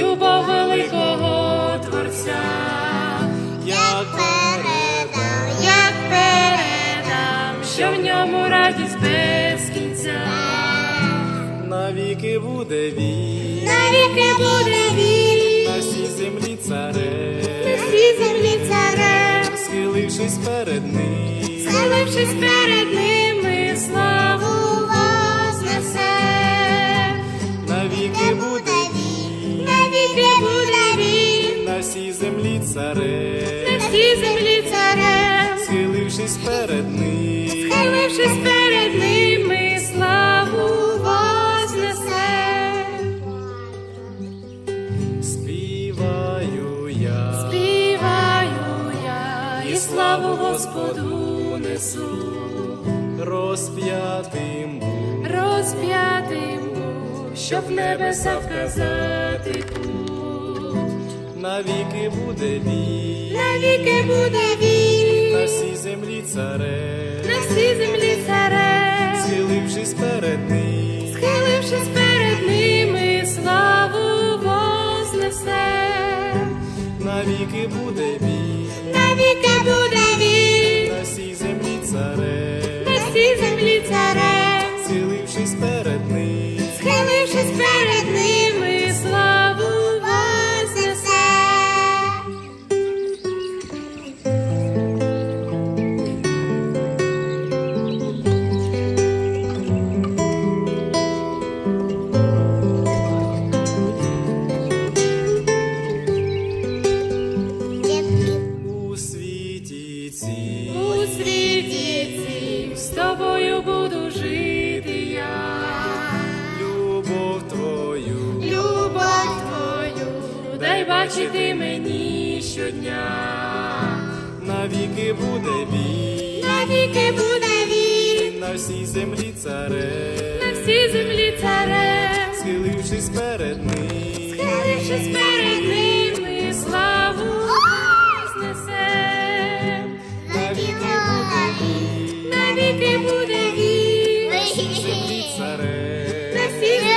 любов великого Творця, як передам, як передам, що в ньому радість без кінця, навіки буде він, навіки буде він, на всій землі царем, на всій землі царем, схилившись перед ним, схилившись перед ним. Він, на всій землі царе, всі землі царем, схилившись перед ним, схилившись перед ними, славу вознесе. співаю я, Співаю я і славу Господу несу, розп'ятим щоб в небеса вказати путь. навіки буде він, навіки буде він, на всій землі царе, На всій землі царем, схилившись перед ним, схилившись перед ними, славу вознесе. навіки буде він, навіки буде він, на всій землі царе, На всій землі царем, світі у світі цім, з тобою буду жити я. любов твою, Любов Твою, дай бачити мені щодня. навіки буде він, навіки буде він, на всій землі царе, На всій землі царем, схилившись перед ним, схилившись перед ними, він,